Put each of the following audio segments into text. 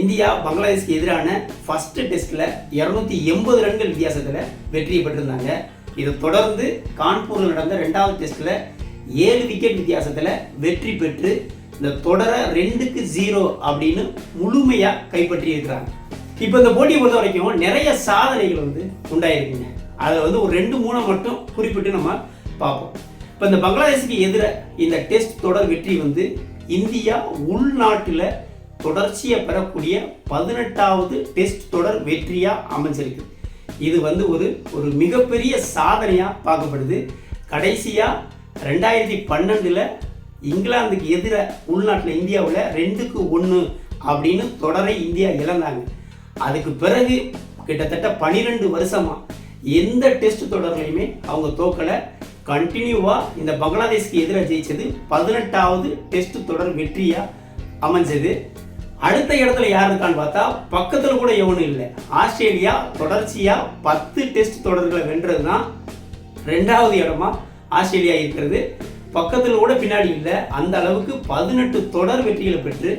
India பங்களாதேஷ்க்கு எதிரான first டெஸ்ட்ல இரநூத்தி எண்பது ரன்கள் வித்தியாசத்துல வெற்றி பெற்றிருந்தாங்க. இதை தொடர்ந்து கான்பூரில் நடந்த ரெண்டாவது டெஸ்ட்ல ஏழு விக்கெட் வித்தியாசத்துல வெற்றி பெற்று இந்த தொடரை ரெண்டுக்கு ஜீரோ அப்படின்னு முழுமையா கைப்பற்றியிருக்கிறாங்க. இப்போ இந்த போட்டியை பொறுத்த வரைக்கும் நிறைய சாதனைகள் வந்து உண்டாயிருக்குங்க. அதை வந்து ஒரு ரெண்டு மூணை மட்டும் குறிப்பிட்டு நம்ம பார்ப்போம். இப்போ இந்த பங்களாதேஷுக்கு எதிர இந்த டெஸ்ட் தொடர் வெற்றி வந்து இந்தியா உள்நாட்டில் தொடர்ச்சியாக பெறக்கூடிய பதினெட்டாவது டெஸ்ட் தொடர் வெற்றியாக அமைஞ்சிருக்கு. இது வந்து ஒரு ஒரு மிகப்பெரிய சாதனையாக பார்க்கப்படுது. கடைசியாக ரெண்டாயிரத்தி பன்னெண்டில் இங்கிலாந்துக்கு எதிர உள்நாட்டில் இந்தியாவில் ரெண்டுக்கு ஒன்று அப்படின்னு தொடரை இந்தியா இழந்தாங்க. அதுக்கு பிறகு கிட்டத்தட்ட பனிரெண்டு வருஷமாக எந்த டெஸ்ட் தொடர்லையுமே அவங்க தோக்கலை. கண்டினியூவாக இந்த பங்களாதேஷ்க்கு எதிராக ஜெயிச்சது பதினெட்டாவது டெஸ்ட் தொடர் வெற்றியாக அமைஞ்சது. அடுத்த இடத்துல யார் இருக்கான்னு பார்த்தா பக்கத்தில் கூட எவனும் இல்லை. ஆஸ்திரேலியா தொடர்ச்சியாக பத்து டெஸ்ட் தொடர்களை வென்றது தான் ரெண்டாவது இடமா ஆஸ்திரேலியா இருக்கிறது. பக்கத்தில் கூட பின்னாடி இல்லை. அந்த அளவுக்கு பதினெட்டு தொடர் வெற்றிகளை பெற்று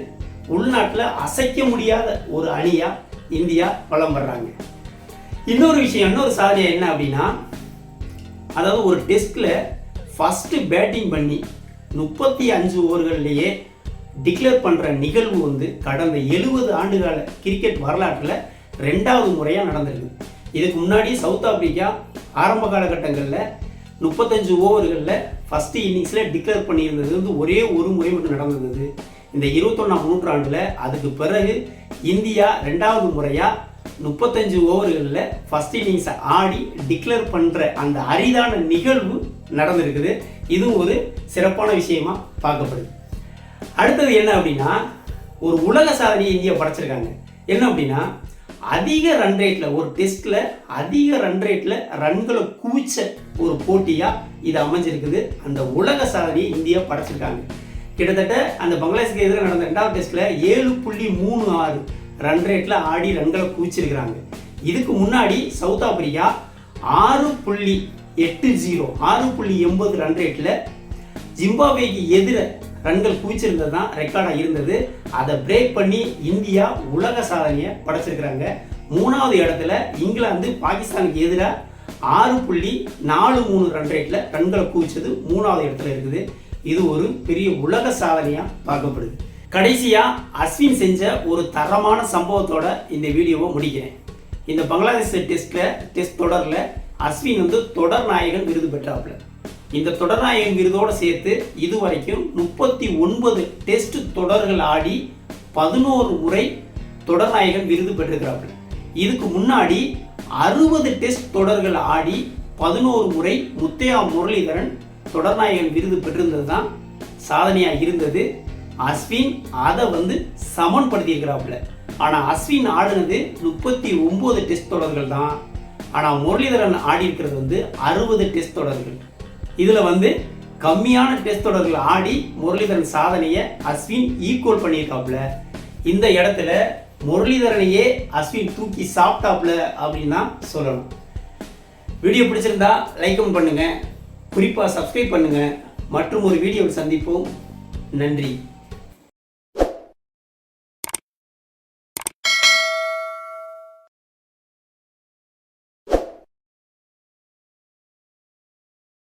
உள்நாட்டில் அசைக்க முடியாத ஒரு அணியாக இந்தியா வளம் வர்றாங்க. இன்னொரு விஷயம் இன்னொரு சாதனை என்ன அப்படின்னா அதாவது ஒரு டெஸ்ட்டில் ஃபஸ்ட்டு பேட்டிங் பண்ணி முப்பத்தி அஞ்சு ஓவர்கள்லேயே டிக்ளேர் பண்ணுற நிகழ்வு வந்து கடந்த எழுபது ஆண்டுகால கிரிக்கெட் வரலாற்றில் ரெண்டாவது முறையாக நடந்திருக்கு. இதுக்கு முன்னாடி சவுத் ஆப்பிரிக்கா ஆரம்ப காலகட்டங்களில் முப்பத்தஞ்சு ஓவர்களில் ஃபஸ்ட்டு இன்னிங்ஸில் டிக்ளேர் பண்ணியிருந்தது வந்து ஒரே ஒரு முறை மட்டும் நடந்திருந்தது. இந்த இருபத்தொன்னாம் நூற்றாண்டில் அதுக்கு பிறகு இந்தியா ரெண்டாவது முறையாக முப்பத்தஞ்சு ஓவர்களில் ஃபஸ்ட் இன்னிங்ஸை ஆடி டிக்ளேர் பண்ணுற அந்த அரிதான நிகழ்வு நடந்திருக்குது. இதுவும் ஒரு சிறப்பான விஷயமா பார்க்கப்படுது. அடுத்தது என்ன அப்படின்னா ஒரு உலக சாதனையை இந்தியா படைச்சிருக்காங்க. என்ன அப்படின்னா அதிக ரன் ரேட்டில் ஒரு டெஸ்ட்டில் அதிக ரன் ரேட்டில் ரன்களை குவிச்ச ஒரு போட்டியாக இது அமைஞ்சிருக்குது. அந்த உலக சாதனையை இந்தியா படைச்சிருக்காங்க. கிட்டத்தட்ட அந்த பங்களாதேஷ்க்கு எதிராக நடந்த ரெண்டாவது டெஸ்ட்டில் ஏழு புள்ளி மூணு ஆறு ரன் ரேட்டில் ஆடி ரன்களை குவிச்சிருக்கிறாங்க. இதுக்கு முன்னாடி சவுத் ஆப்பிரிக்கா ஆறு புள்ளி எட்டு ஜீரோ ஆறு புள்ளி எண்பது ரன் ரேட்டில் ஜிம்பாப்வேக்கு எதிர ரன்கள் குவிச்சிருந்தது தான் ரெக்கார்டாக இருந்தது. அதை பிரேக் பண்ணி இந்தியா உலக சாதனையை படைச்சிருக்கிறாங்க. மூணாவது இடத்துல இங்கிலாந்து பாகிஸ்தானுக்கு எதிராக ஆறு புள்ளி நாலு மூணு ரன் ரேட்டில் ரன்களை குவிச்சது மூணாவது இடத்துல இருக்குது. இது ஒரு பெரிய உலக சாதனையாக பார்க்கப்படுது. கடைசியாக அஸ்வின் செஞ்ச ஒரு தரமான சம்பவத்தோட இந்த வீடியோவை முடிக்கிறேன். இந்த பங்களாதேஷ் டெஸ்ட்டில் டெஸ்ட் தொடரில் அஸ்வின் வந்து தொடர் நாயகன் விருது பெற்றாப்புல. இந்த தொடர்நாயகன் விருதோடு சேர்த்து இதுவரைக்கும் முப்பத்தி ஒன்பது டெஸ்ட் தொடர்கள் ஆடி பதினோரு முறை தொடர்நாயகன் விருது பெற்றிருக்கிறாப்புல. இதுக்கு முன்னாடி அறுபது டெஸ்ட் தொடர்கள் ஆடி பதினோரு முறை முத்தையா முரளிதரன் தொடர்நாயகன் விருது பெற்றிருந்தது தான் சாதனையாக இருந்தது. அஸ்வின் அதை வந்து சமன்படுத்தியிருக்கிறாப்புல. ஆனால் அஸ்வின் ஆடினது முப்பத்தி ஒம்பது டெஸ்ட் தொடர்கள் தான். ஆனால் முரளிதரன் ஆடி இருக்கிறது வந்து அறுபது டெஸ்ட் தொடர்கள். இதில் வந்து கம்மியான டெஸ்ட் தொடர்கள் ஆடி முரளிதரன் சாதனையை அஸ்வின் ஈக்குவல் பண்ணியிருக்காப்புல. இந்த இடத்துல முரளிதரனையே அஸ்வின் தூக்கி சாப்பிட்டாப்புல அப்படின்னு தான் சொல்லணும். வீடியோ பிடிச்சிருந்தா லைக்கும் பண்ணுங்கள் குறிப்பாக சப்ஸ்கிரைப் பண்ணுங்கள் மற்றும் ஒரு வீடியோவில் சந்திப்போம். நன்றி.